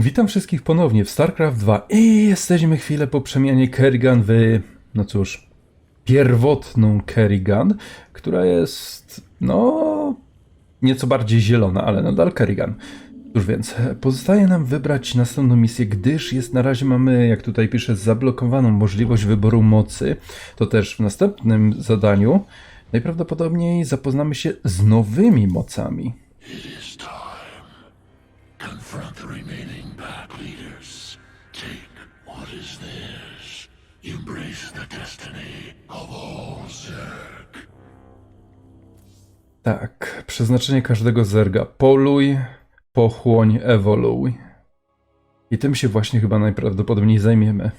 Witam wszystkich ponownie w StarCraft 2 i jesteśmy chwilę po przemianie Kerrigan w, no cóż, pierwotną Kerrigan, która jest, no, nieco bardziej zielona, ale nadal Kerrigan. Cóż więc, pozostaje nam wybrać następną misję, gdyż jest na razie mamy, jak tutaj piszę, zablokowaną możliwość wyboru mocy. To też w następnym zadaniu najprawdopodobniej zapoznamy się z nowymi mocami. It is time. Confront the remaining Embrace the destiny of all Zerg. Tak, przeznaczenie każdego zerga. Poluj, pochłoń, ewoluuj. I tym się właśnie chyba najprawdopodobniej zajmiemy.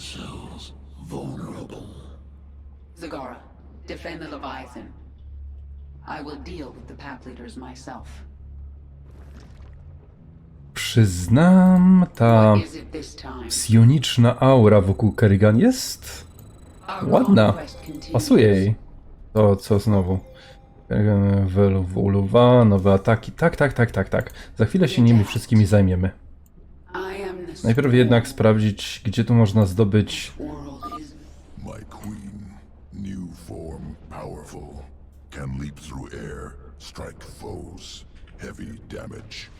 Themselves vulnerable. Zagara, defend the Leviathan. I will deal with the path leaders myself. Przyznam, ta psioniczna aura wokół Kerrigan jest ładna. Pasuje jej. To co znowu? Kerrigan, Wuluwa, nowe ataki. Tak, tak, tak, tak, tak. Za chwilę się nimi wszystkimi zajmiemy. Najpierw jednak sprawdzić, gdzie tu można zdobyć world is My queen, new form, powerful, can leap through air, strike foes, heavy damage.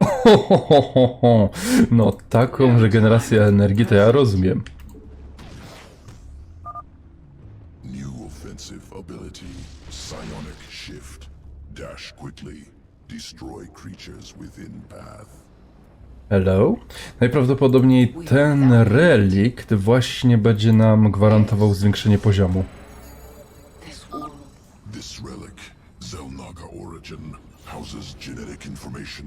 No, taką regenerację energii to ja rozumiem. New offensive ability, psionic shift. Dash quickly, destroy creatures within path. Hello? Najprawdopodobniej ten relikt właśnie będzie nam gwarantował zwiększenie poziomu. this relic, Zelnaga origin, houses genetic information.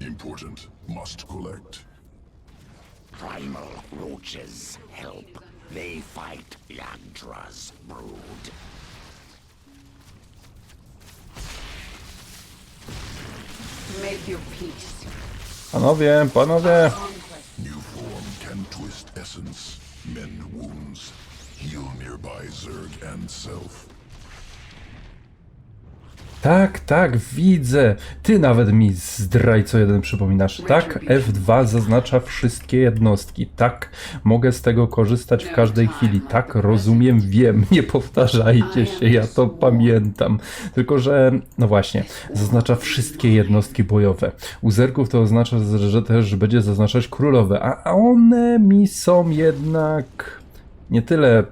Important, must collect. Primal roaches help. They fight Yandra's brood. Make your peace. Panowie, panowie! New form can twist essence, mend wounds, heal nearby Zerg and self. Tak, tak, widzę. Ty nawet mi zdrajco jeden przypominasz. Tak, F2 zaznacza wszystkie jednostki. Tak, mogę z tego korzystać w każdej chwili. Tak, rozumiem, wiem. Nie powtarzajcie się, ja to pamiętam. Tylko, że, no właśnie, zaznacza wszystkie jednostki bojowe. U zerków to oznacza, że też będzie zaznaczać królowe, a one mi są jednak nie tyle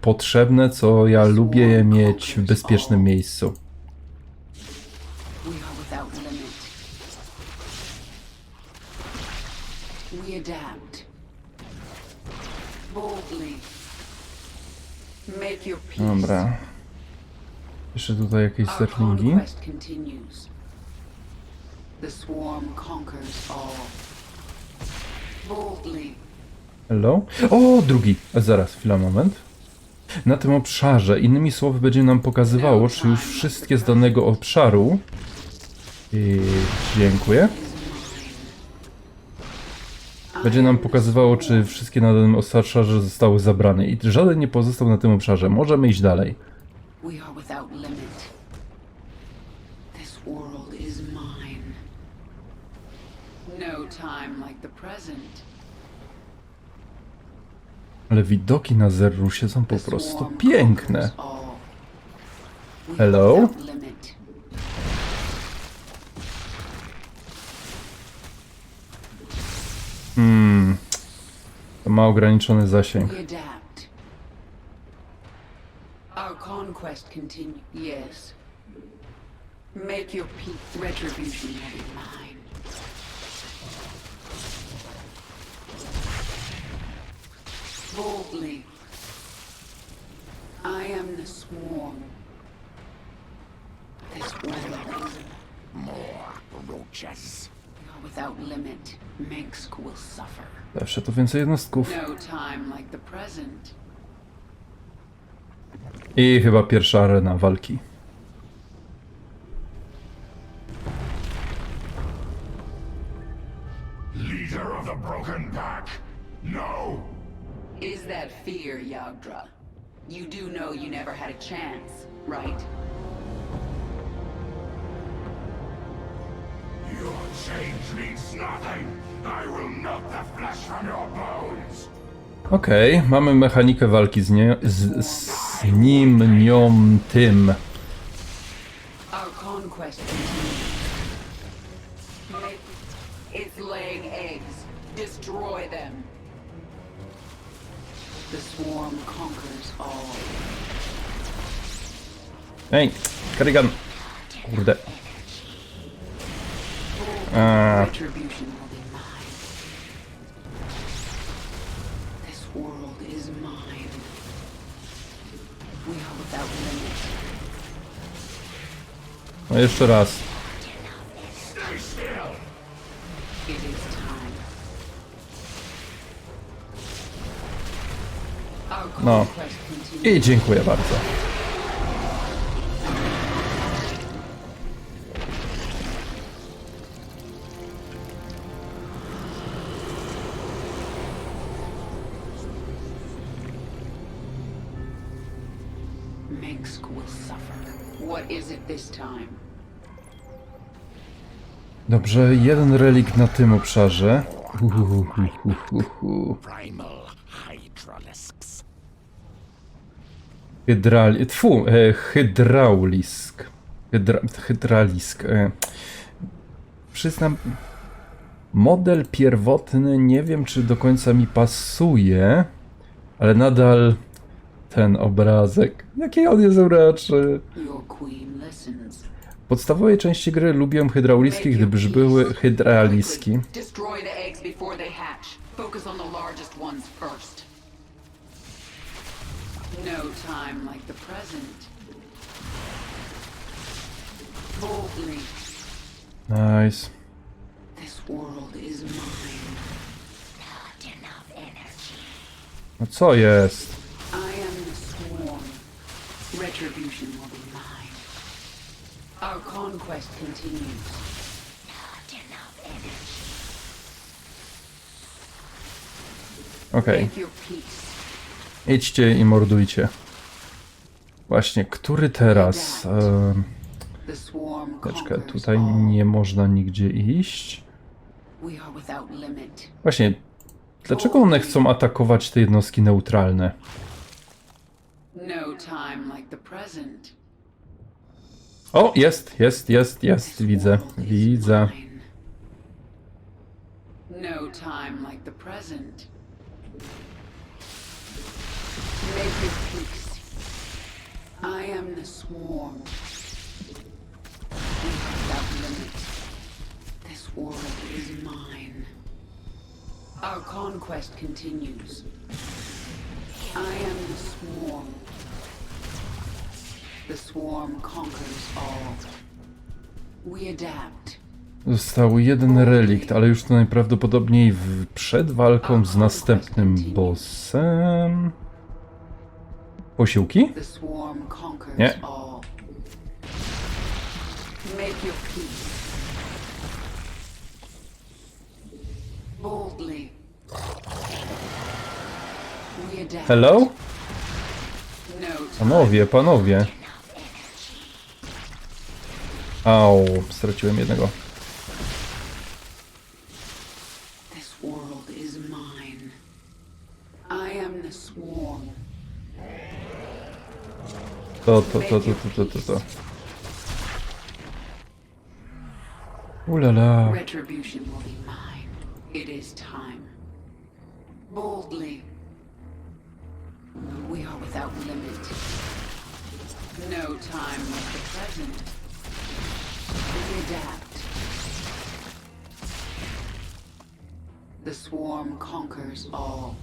potrzebne, co ja lubię je mieć w bezpiecznym miejscu. Dobra. Jeszcze tutaj jakieś. Boldly. Hello? O, drugi. Zaraz, chwila, moment. Na tym obszarze, innymi słowy, będzie nam pokazywało, czy już wszystkie z danego obszaru. I dziękuję. Będzie nam pokazywało, czy wszystkie na danym obszarze zostały zabrane i żaden nie pozostał na tym obszarze. Możemy iść dalej. No. Ale widoki na Zerrusie są po prostu piękne. Hello? Without limit. To ma ograniczony zasięg. We adapt. Our conquest continue. Yes. Make your peace. Retribution will mine. Boldly. I am the swarm. This world is More roaches. Without limit. Minsk will suffer. Zawsze to więcej jednostków. No time like the present. I chyba pierwsza arena walki. Okej, mamy mechanikę walki z, nie, z, z nim, nią, tym. Our conquest continues. Make- no jeszcze raz. No. I dziękuję bardzo. Time? Dobrze, jeden relikt na tym obszarze. Hydrali... Tfu, e, hydraulisk. Hydra, hydralisk. E. Przyznam, model pierwotny nie wiem, czy do końca mi pasuje, ale nadal ten obrazek. Jaki on jest uraczy. Your queen listens. Podstawowej części gry lubię hydrauliski, gdybyż były hydraliski. No Nice. No co jest? I am the swarm. Retribution will. Our conquest continues. Not enough energy. Okej. Make your peace. Idźcie i mordujcie. Właśnie, który teraz? The swarm Teczkę, conquers tutaj all. nie można nigdzie iść. We are without limit. Właśnie, dlaczego one chcą atakować te jednostki neutralne? No time like the present. O, jest, jest, jest, jest, widzę, widzę. No time like the present. Make your peace. I am the swarm. Without limit. This world is mine. Our conquest continues. I am the swarm. The swarm conquers all. We adapt. Został jeden relikt, ale już to najprawdopodobniej w, przed walką z następnym bossem. Posiłki? Nie. Hello? No. Panowie, panowie. Au, straciłem jednego. To, to, to, to, to, to, to, to. Ulala. Retribution will be mine. It is time. Boldly. We are without limit. No time like the present. Adapt. The swarm conquers all.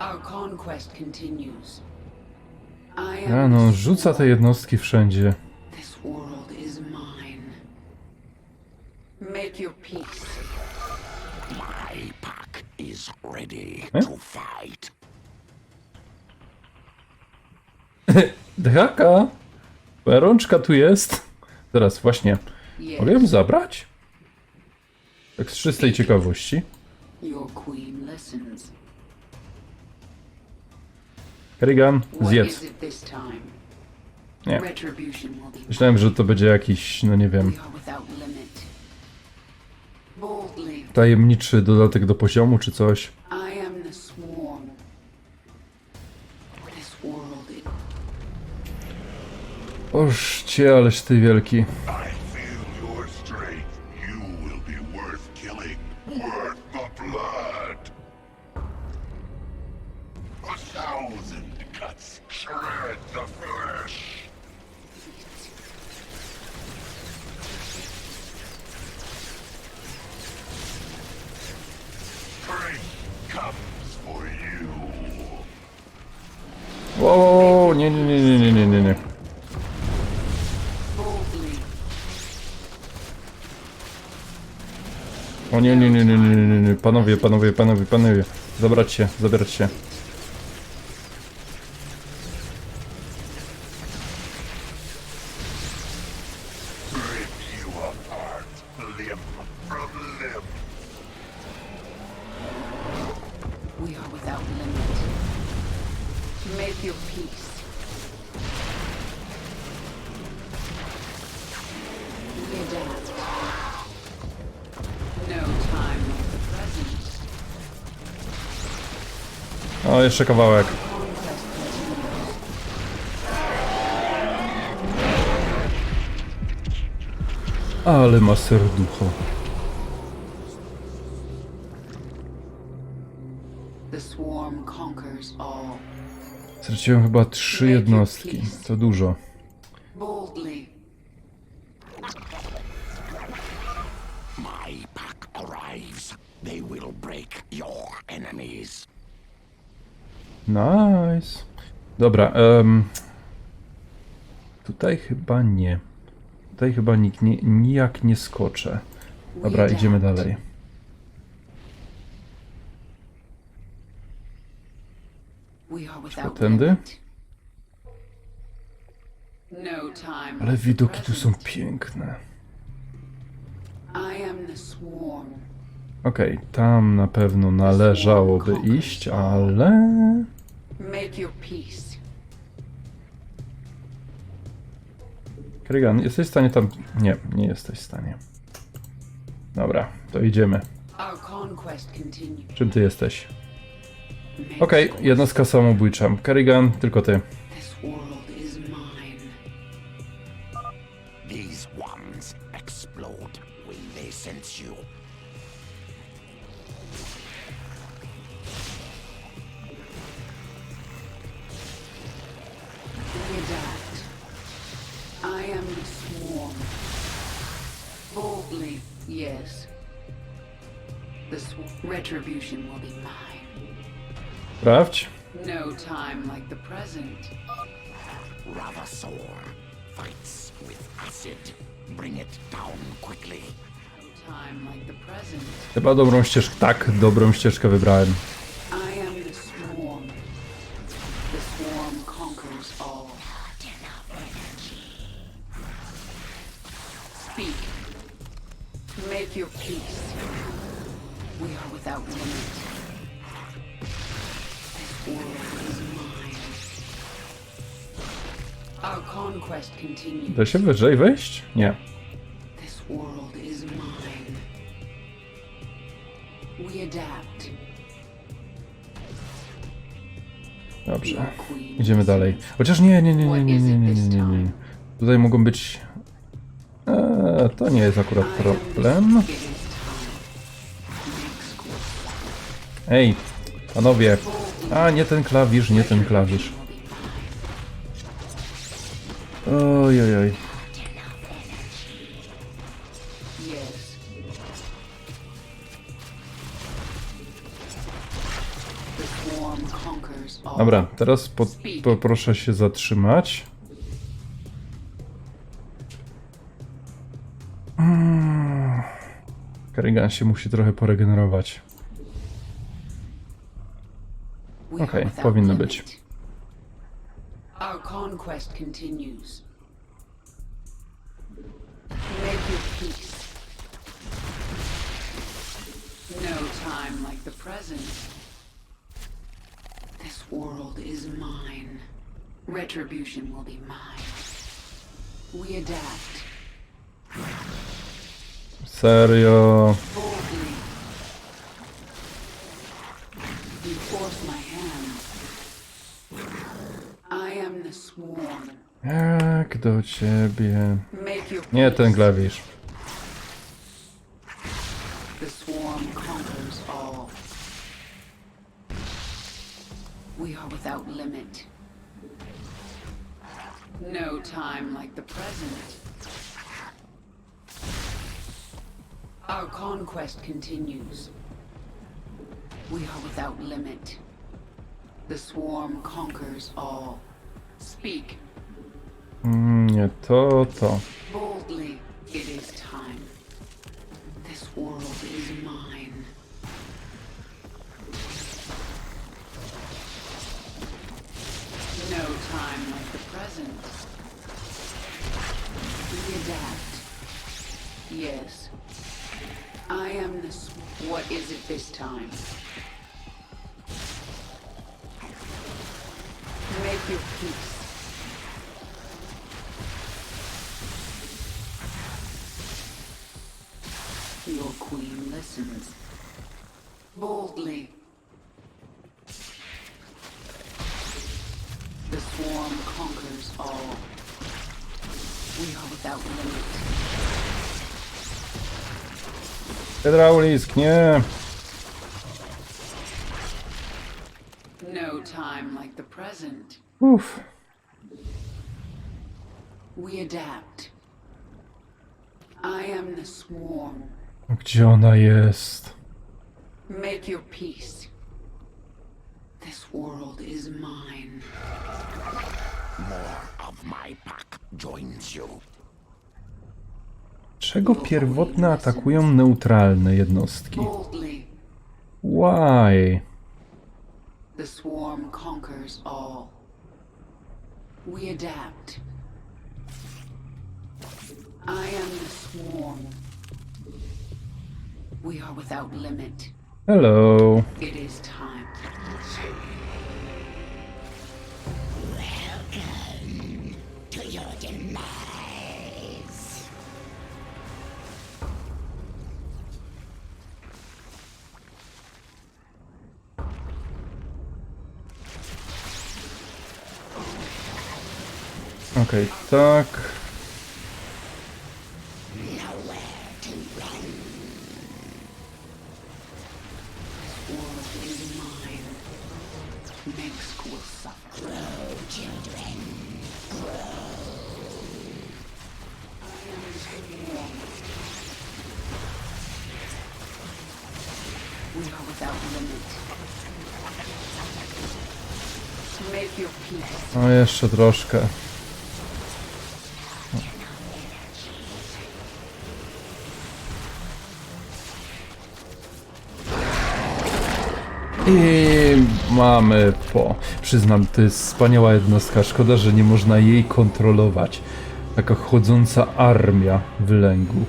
Our conquest continues. I am A no, rzuca te jednostki wszędzie. This world is mine. Make your peace. My pack is ready Eh? to fight. Draka! Rączka tu jest. Teraz właśnie. Yes, Mogę ją zabrać? Tak z czystej ciekawości. your queen listens. Kerrigan, zjedz. Nie. Myślałem, że to będzie jakiś, no nie wiem, tajemniczy dodatek do poziomu czy coś. Oż cię, ależ ty wielki. Panowie, panowie, panowie, panowie. Zabrać się, zabrać się. We are without limit. Make your peace. O, jeszcze kawałek. Ale ma serducho. Straciłem chyba trzy jednostki. To dużo. Boldly. My pack arrives. They will break your enemies. Nice. Dobra, em, tutaj chyba nie. Tutaj chyba nikt nie, nijak nie skoczę. Dobra, idziemy dalej. Without tędy? No. Ale widoki tu są piękne. Okej, tam na pewno należałoby iść, ale... Make your peace. Krygan, jesteś w stanie tam... Nie, nie jesteś w stanie. Dobra, to idziemy. Our conquest continues. Czym ty jesteś? Okej, jednostka samobójcza. Kerrigan, tylko ty. This world is mine. These ones explode when they sense you. Retribution will be mine. Sprawdź. No time like the present. Ravasor fights with acid. Bring it down quickly. No time like the present. Chyba dobrą ścieżkę... Tak, dobrą ścieżkę wybrałem. Da się wyżej wejść? Nie. Dobrze. Idziemy dalej. Chociaż nie, nie, nie, nie, nie, nie, nie, nie, nie, nie. Tutaj mogą być... Eee, to nie jest akurat problem. Ej, panowie. A, nie ten klawisz, nie ten klawisz. Oj, oj, oj. Dobra, teraz po, poproszę się zatrzymać. Mm. Kerrigan się musi trochę poregenerować. Okej, without powinno być. Our conquest continues. Make your peace. No time like the present. This world is mine. Retribution will be mine. We adapt Serio. boldly. You force my hand. I am the swarm. Jak do ciebie. Nie ten klawisz. The swarm conquers all. We are without limit. No time like the present. Our conquest continues. We are without limit. The swarm conquers all. Speak Mm, nie to, to. boldly. It is time. This world is mine. No time like the present. Yes. I am the. s- What is it this time? Make your peace. Listens. Boldly. The swarm conquers all. We are without limit. Hydraulisk, nie. No time like the present. Uff. Gdzie ona jest? Make your peace. This world is mine. More of my pack joins you. Czego pierwotne atakują neutralne jednostki? Why? The swarm conquers all. We adapt. I am the swarm. We are without limit. Hello. It is time. Welcome To your demise. Okej, tak. Is mine. Minsk will suffer. Children, am the swarm. We are without limit. Make your peace. No jeszcze troszkę. I mamy po. Przyznam, to jest wspaniała jednostka. Szkoda, że nie można jej kontrolować. Taka chodząca armia wylęgu.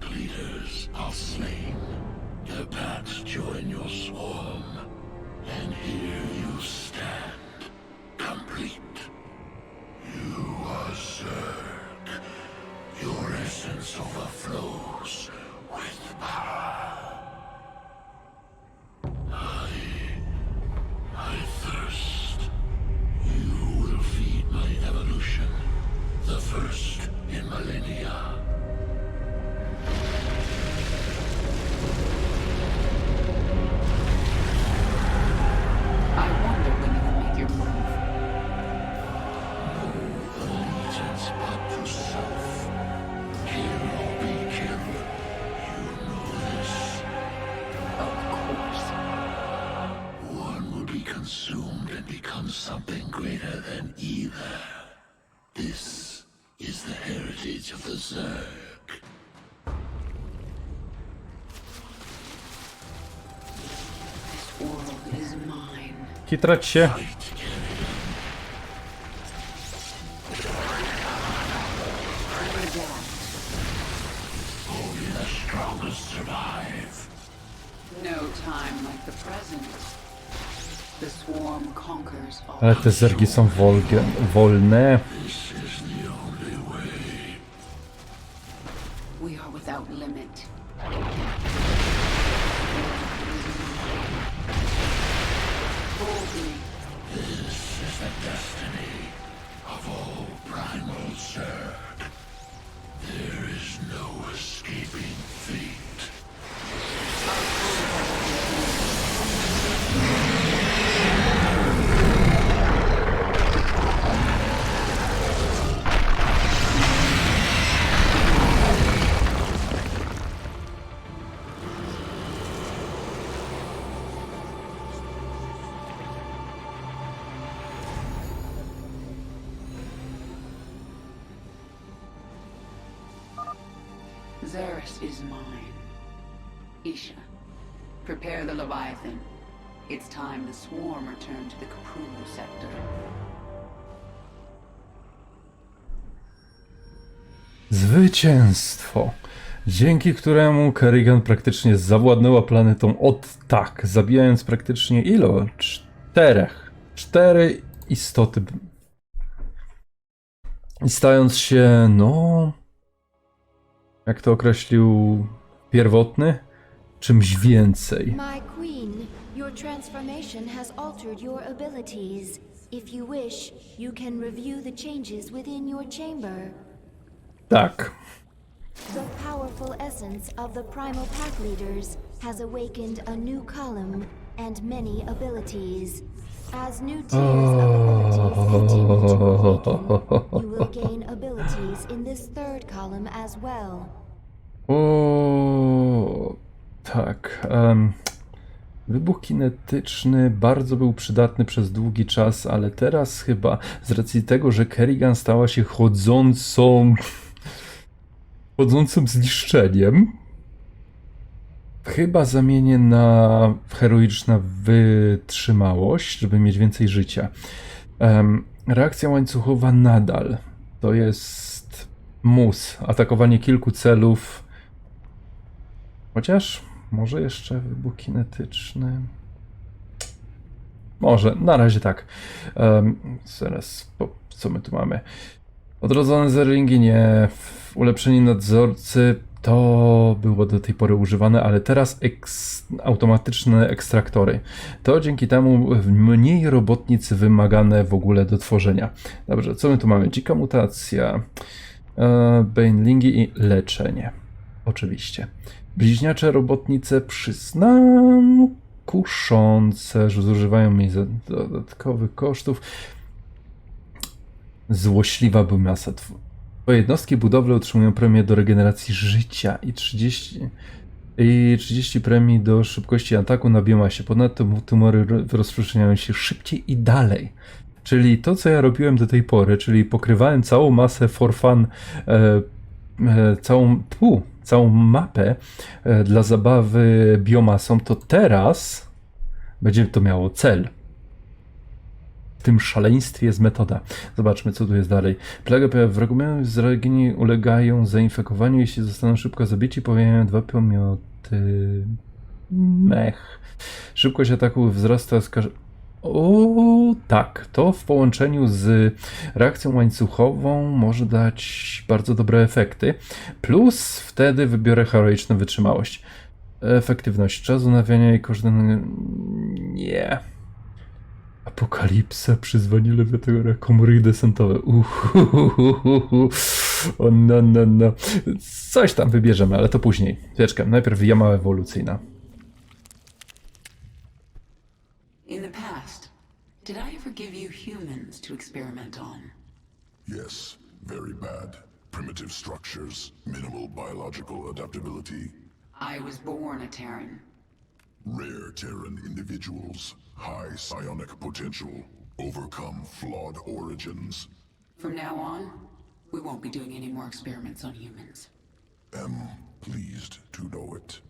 The leaders are slain. Their packs join your swarm. And here something greater than either. This is the heritage of the Zerg. This world is mine. Kitrać. Fight, Ale te zergi są wolge, wolne. This is the only Xeris is mine. Isha, prepare the Leviathan. It's time the swarm return to the Kapru sector. Zwycięstwo. Dzięki któremu Kerrigan praktycznie zawładnęła planetą od tak, zabijając praktycznie ilo? Czterech. Cztery istoty. I stając się, no. Jak to określił pierwotny? Czymś więcej. My queen, your transformation has altered your abilities. If you wish, you can review the changes within your chamber. Tak. The powerful essence of the primal pack leaders has awakened a new column and many abilities. O, tak. wybuch kinetyczny bardzo był przydatny przez długi czas, ale teraz chyba z racji tego, że Kerrigan stała się chodzącą. chodzącym zniszczeniem. Chyba zamienię na heroiczna wytrzymałość, żeby mieć więcej życia. Em, reakcja łańcuchowa nadal. To jest mus. Atakowanie kilku celów Chociaż może jeszcze wybuch kinetyczny. Może, na razie tak. Um, zaraz, po, co my tu mamy? Odrodzone zerlingi nie. Ulepszeni nadzorcy to było do tej pory używane, ale teraz eks, automatyczne ekstraktory. To dzięki temu mniej robotnic wymagane w ogóle do tworzenia. Dobrze, co my tu mamy? Dzika mutacja, e, banelingi i leczenie. Oczywiście. Bliźniacze robotnice przyznam kuszące, że zużywają za- dodatkowych kosztów. Złośliwa biomasa. Tw- Twoje jednostki budowle otrzymują premię do regeneracji życia i 30, i 30 premii do szybkości ataku na biomasie. Ponadto tumory ro- rozprzestrzeniają się szybciej i dalej. Czyli to, co ja robiłem do tej pory, czyli pokrywałem całą masę for fun, e, e, całą, pu, całą mapę e, dla zabawy biomasą, to teraz będzie to miało cel. W tym szaleństwie jest metoda. Zobaczmy, co tu jest dalej. Plaga pojawia wrogu z regioni ulegają zainfekowaniu, jeśli zostaną szybko zabici, pojawiają dwa pomioty. Mech. Szybkość ataku wzrasta z. O, tak, to w połączeniu z reakcją łańcuchową może dać bardzo dobre efekty. Plus wtedy wybiorę heroiczną wytrzymałość. Efektywność czasu nawiania i koszty. Nie. Apokalipsa, przyzwanie lewiatora, komory desantowe. Uhuhuhuhu. O no, no, no. Coś tam wybierzemy, ale to później. Chwileczkę, najpierw jama ewolucyjna. In the past, did I ever give you humans to experiment on? Yes, very bad. Primitive structures, minimal biological adaptability, I was born a Terran. rare Terran individuals, high psionic potential, overcome flawed origins. From now on, we won't be doing any more experiments on humans. Am pleased to know it.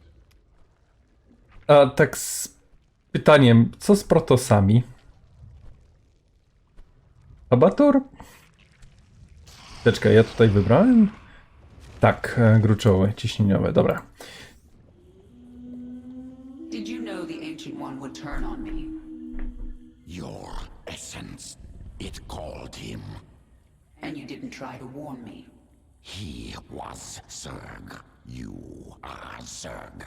A tak z pytaniem, co z protosami? Abator? Chwileczkę, ja tutaj wybrałem? Tak, e, gruczołe, ciśnieniowe, dobra. Essence, it called him. And you didn't try to warn me. He was Zerg. You are Zerg.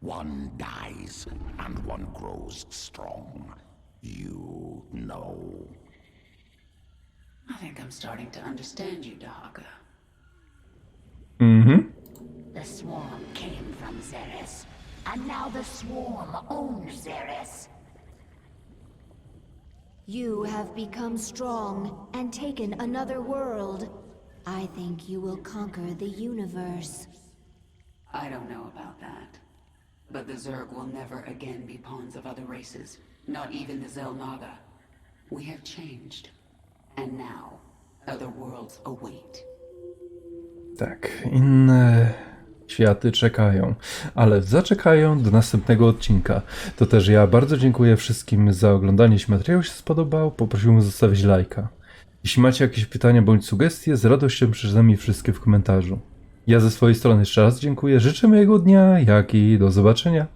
One dies and one grows strong. You know. I think I'm starting to understand you, Dahaga. Mhm. The swarm came from Xeris, and now the swarm owns Xeris. You have become strong and taken another world. I think you will conquer the universe. I don't know about that. But the Zerg will never again be pawns of other races, not even the Zelnaga. We have changed. And now, other worlds await. Tak, inne światy czekają, ale zaczekają do następnego odcinka. To też ja bardzo dziękuję wszystkim za oglądanie. Jeśli materiał się spodobał, poprosiłbym zostawić lajka. Jeśli macie jakieś pytania bądź sugestie, z radością przeczytam je wszystkie w komentarzu. Ja ze swojej strony jeszcze raz dziękuję, życzę miłego dnia, jak i do zobaczenia.